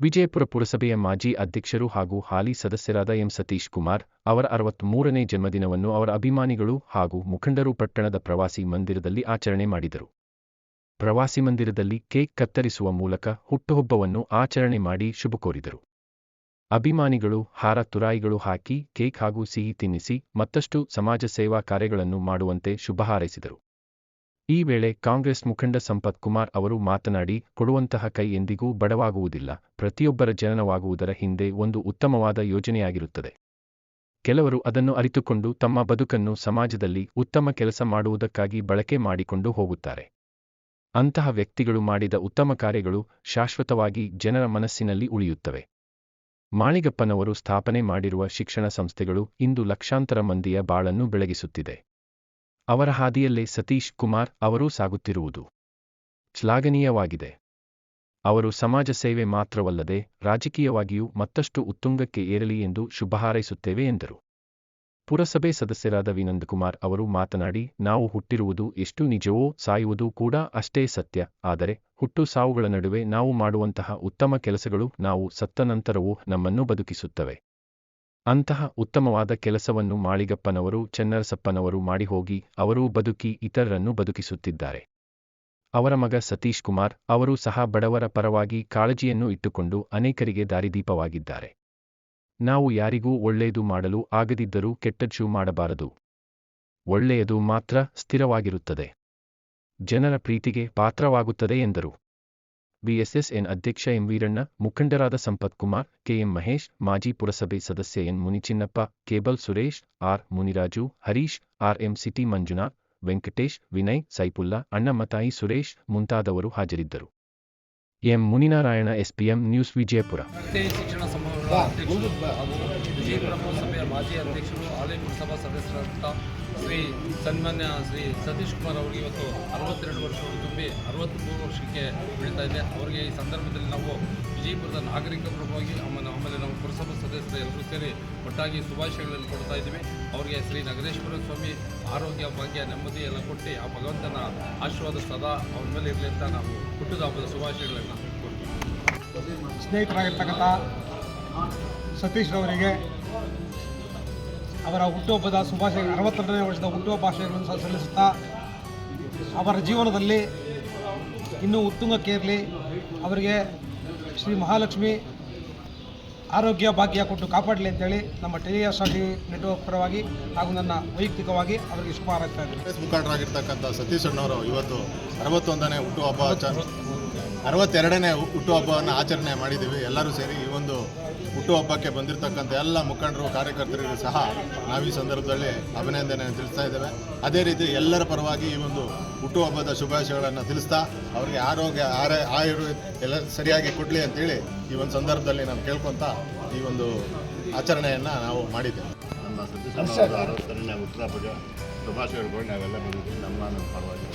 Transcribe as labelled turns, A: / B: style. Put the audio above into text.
A: ವಿಜಯಪುರ ಪುರಸಭೆಯ ಮಾಜಿ ಅಧ್ಯಕ್ಷರು ಹಾಗೂ ಹಾಲಿ ಸದಸ್ಯರಾದ ಎಂ ಸತೀಶ್ ಕುಮಾರ್ ಅವರ ಅರವತ್ಮೂರನೇ ಜನ್ಮದಿನವನ್ನು ಅವರ ಅಭಿಮಾನಿಗಳು ಹಾಗೂ ಮುಖಂಡರು ಪಟ್ಟಣದ ಪ್ರವಾಸಿ ಮಂದಿರದಲ್ಲಿ ಆಚರಣೆ ಮಾಡಿದರು. ಪ್ರವಾಸಿ ಮಂದಿರದಲ್ಲಿ ಕೇಕ್ ಕತ್ತರಿಸುವ ಮೂಲಕ ಹುಟ್ಟುಹಬ್ಬವನ್ನು ಆಚರಣೆ ಮಾಡಿ ಶುಭ ಕೋರಿದರು. ಅಭಿಮಾನಿಗಳು ಹಾರ ತುರಾಯಿಗಳು ಹಾಕಿ ಕೇಕ್ ಹಾಗೂ ಸಿಹಿ ತಿನ್ನಿಸಿ ಮತ್ತಷ್ಟು ಸಮಾಜ ಸೇವಾ ಕಾರ್ಯಗಳನ್ನು ಮಾಡುವಂತೆ ಶುಭ ಹಾರೈಸಿದರು. ಈ ವೇಳೆ ಕಾಂಗ್ರೆಸ್ ಮುಖಂಡ ಸಂಪತ್ ಕುಮಾರ್ ಅವರು ಮಾತನಾಡಿ, ಕೊಡುವಂತಹ ಕೈ ಎಂದಿಗೂ ಬಡವಾಗುವುದಿಲ್ಲ, ಪ್ರತಿಯೊಬ್ಬರ ಜನನವಾಗುವುದರ ಹಿಂದೆ ಒಂದು ಉತ್ತಮವಾದ ಯೋಜನೆಯಾಗಿರುತ್ತದೆ. ಕೆಲವರು ಅದನ್ನು ಅರಿತುಕೊಂಡು ತಮ್ಮ ಬದುಕನ್ನು ಸಮಾಜದಲ್ಲಿ ಉತ್ತಮ ಕೆಲಸ ಮಾಡುವುದಕ್ಕಾಗಿ ಬಳಕೆ ಮಾಡಿಕೊಂಡು ಹೋಗುತ್ತಾರೆ. ಅಂತಹ ವ್ಯಕ್ತಿಗಳು ಮಾಡಿದ ಉತ್ತಮ ಕಾರ್ಯಗಳು ಶಾಶ್ವತವಾಗಿ ಜನರ ಮನಸ್ಸಿನಲ್ಲಿ ಉಳಿಯುತ್ತವೆ. ಮಾಳಿಗಪ್ಪನವರು ಸ್ಥಾಪನೆ ಮಾಡಿರುವ ಶಿಕ್ಷಣ ಸಂಸ್ಥೆಗಳು ಇಂದು ಲಕ್ಷಾಂತರ ಮಂದಿಯ ಬಾಳನ್ನು ಬೆಳಗಿಸುತ್ತಿದೆ. ಅವರ ಹಾದಿಯಲ್ಲೇ ಸತೀಶ್ ಕುಮಾರ್ ಅವರೂ ಸಾಗುತ್ತಿರುವುದು ಶ್ಲಾಘನೀಯವಾಗಿದೆ. ಅವರು ಸಮಾಜ ಸೇವೆ ಮಾತ್ರವಲ್ಲದೆ ರಾಜಕೀಯವಾಗಿಯೂ ಮತ್ತಷ್ಟು ಉತ್ತುಂಗಕ್ಕೆ ಏರಲಿ ಎಂದು ಶುಭ ಹಾರೈಸುತ್ತೇವೆ ಎಂದರು. ಪುರಸಭೆ ಸದಸ್ಯರಾದ ವಿನಂದಕುಮಾರ್ ಅವರು ಮಾತನಾಡಿ, ನಾವು ಹುಟ್ಟಿರುವುದು ಎಷ್ಟು ನಿಜವೋ ಸಾಯುವುದು ಕೂಡ ಅಷ್ಟೇ ಸತ್ಯ, ಆದರೆ ಹುಟ್ಟು ಸಾವುಗಳ ನಡುವೆ ನಾವು ಮಾಡುವಂತಹ ಉತ್ತಮ ಕೆಲಸಗಳು ನಾವು ಸತ್ತ ನಂತರವೂ ನಮ್ಮನ್ನು ಬದುಕಿಸುತ್ತವೆ. ಅಂತಹ ಉತ್ತಮವಾದ ಕೆಲಸವನ್ನು ಮಾಳಿಗಪ್ಪನವರು, ಚೆನ್ನರಸಪ್ಪನವರು ಮಾಡಿ ಹೋಗಿ ಅವರೂ ಬದುಕಿ ಇತರರನ್ನು ಬದುಕಿಸುತ್ತಿದ್ದಾರೆ. ಅವರ ಮಗ ಸತೀಶ್ ಕುಮಾರ್ ಅವರೂ ಸಹ ಬಡವರ ಪರವಾಗಿ ಕಾಳಜಿಯನ್ನು ಇಟ್ಟುಕೊಂಡು ಅನೇಕರಿಗೆ ದಾರಿದೀಪವಾಗಿದ್ದಾರೆ. ನಾವು ಯಾರಿಗೂ ಒಳ್ಳೆಯದು ಮಾಡಲು ಆಗದಿದ್ದರೂ ಕೆಟ್ಟದ್ದು ಮಾಡಬಾರದು. ಒಳ್ಳೆಯದು ಮಾತ್ರ ಸ್ಥಿರವಾಗಿರುತ್ತದೆ. ಜನರ ಪ್ರೀತಿಗೆ ಪಾತ್ರವಾಗುತ್ತದೆ ಎಂದರು. ಬಿಎಸ್ಎಸ್ಎನ್ ಅಧ್ಯಕ್ಷ ಎಂ ವೀರಣ್ಣ, ಮುಖಂಡರಾದ ಸಂಪತ್ ಕುಮಾರ್ ಕೆಎಂ ಮಹೇಶ್, ಮಾಜಿ ಪುರಸಭೆ ಸದಸ್ಯ N Munichinnappa cable Suresh, R Muniraju, Harish, R M city Manjunath, Venkatesh, Vinay, Saifulla, Annamathayi Suresh ಮುಂತಾದವರು ಹಾಜರಿದ್ದರು. M Muninarayana SPM news Vijayapura.
B: Vijayapura ಪುರಸಭೆಯ ಮಾಜಿ ಅಧ್ಯಕ್ಷರು ಹಾಲಿ ಪುರಸಭಾ ಸದಸ್ಯರಾದಂಥ ಶ್ರೀ ಸನ್ಮಾನ್ಯ ಶ್ರೀ ಸತೀಶ್ ಕುಮಾರ್ ಅವರಿಗೆ ಇವತ್ತು ಅರವತ್ತೆರಡು ವರ್ಷಗಳು ತುಂಬಿ ಅರವತ್ತ್ಮೂರು ವರ್ಷಕ್ಕೆ ಬೀಳ್ತಾ ಇದೆ. ಅವರಿಗೆ ಈ ಸಂದರ್ಭದಲ್ಲಿ ನಾವು ವಿಜಯಪುರದ ನಾಗರಿಕ ಪ್ರಭವಾಗಿ ಆಮೇಲೆ ಆಮೇಲೆ ನಾವು ಪುರಸಭಾ ಸದಸ್ಯರು ಎಲ್ಲರೂ ಸೇರಿ ಒಟ್ಟಾಗಿ ಶುಭಾಶಯಗಳನ್ನು ಕೊಡ್ತಾ ಇದ್ದೀವಿ. ಅವರಿಗೆ ಶ್ರೀ ನಗರೇಶ್ವರ ಸ್ವಾಮಿ ಆರೋಗ್ಯ ಭಾಗ್ಯ ನೆಮ್ಮದಿ ಎಲ್ಲ ಕೊಟ್ಟು ಆ ಭಗವಂತನ ಆಶೀರ್ವಾದ ಸದಾ ಅವ್ರ ಮೇಲೆ ಇರಲಿ ಅಂತ ನಾವು ಹುಟ್ಟಿದ ಹಬ್ಬದ ಶುಭಾಶಯಗಳನ್ನು ಕೊಡ್ತೀವಿ
C: ಸ್ನೇಹಿತರಾಗಿರ್ತಕ್ಕಂಥ ಸತೀಶ್ ರವರಿಗೆ ಅವರ ಹುಟ್ಟುಹಬ್ಬದ ಶುಭಾಶಯ, ಅರವತ್ತೆರಡನೇ ವರ್ಷದ ಹುಟ್ಟುಹಬ್ಬ ಆಶಯಗಳನ್ನು ಸಹ ಸಲ್ಲಿಸುತ್ತಾ, ಅವರ ಜೀವನದಲ್ಲಿ ಇನ್ನೂ ಉತ್ತುಂಗಕ್ಕೇರಲಿ ಅವರಿಗೆ ಶ್ರೀ ಮಹಾಲಕ್ಷ್ಮಿ ಆರೋಗ್ಯ ಭಾಗ್ಯ ಕೊಟ್ಟು ಕಾಪಾಡಲಿ ಅಂತೇಳಿ ನಮ್ಮ ಟೆಲಿಯಾಸ್ ಟಿ ನೆಟ್ವರ್ಕ್ ಪರವಾಗಿ ಹಾಗೂ ನನ್ನ ವೈಯಕ್ತಿಕವಾಗಿ ಅವರಿಗೆ ಶುಭ ಹಾರೈಸ್ತಾ ಇದ್ದೀನಿ.
D: ಕಾಂಗ್ರೆಸ್ ಮುಖಂಡರಾಗಿರ್ತಕ್ಕಂಥ ಸತೀಶ್ ಅಣ್ಣವರು ಇವತ್ತು ಅರವತ್ತೊಂದನೇ ಹುಟ್ಟುಹಬ್ಬ ಅರವತ್ತೆರಡನೇ ಹುಟ್ಟುಹಬ್ಬವನ್ನು ಆಚರಣೆ ಮಾಡಿದ್ದೀವಿ. ಎಲ್ಲರೂ ಸೇರಿ ಈ ಒಂದು ಹುಟ್ಟುಹಬ್ಬಕ್ಕೆ ಬಂದಿರತಕ್ಕಂಥ ಎಲ್ಲ ಮುಖಂಡರು ಕಾರ್ಯಕರ್ತರಿಗೂ ಸಹ ನಾವು ಈ ಸಂದರ್ಭದಲ್ಲಿ ಅಭಿನಂದನೆ ತಿಳಿಸ್ತಾ ಇದ್ದೇವೆ. ಅದೇ ರೀತಿ ಎಲ್ಲರ ಪರವಾಗಿ ಈ ಒಂದು ಹುಟ್ಟುಹಬ್ಬದ ಶುಭಾಶಯಗಳನ್ನು ತಿಳಿಸ್ತಾ ಅವರಿಗೆ ಆರೋಗ್ಯ, ಆರ ಆಯುರ್ ಎಲ್ಲ ಸರಿಯಾಗಿ ಕೊಡಲಿ ಅಂತೇಳಿ ಈ ಒಂದು ಸಂದರ್ಭದಲ್ಲಿ ನಾವು ಕೇಳ್ಕೊತ ಈ ಒಂದು ಆಚರಣೆಯನ್ನು ನಾವು ಮಾಡಿದ್ದೇವೆ.
E: ನಮ್ಮ ಸತೀಶ್ ಉತ್ತರ ಶುಭಾಶಯಗಳು ನಾವೆಲ್ಲ ನಮ್ಮ ಪರವಾಗಿ.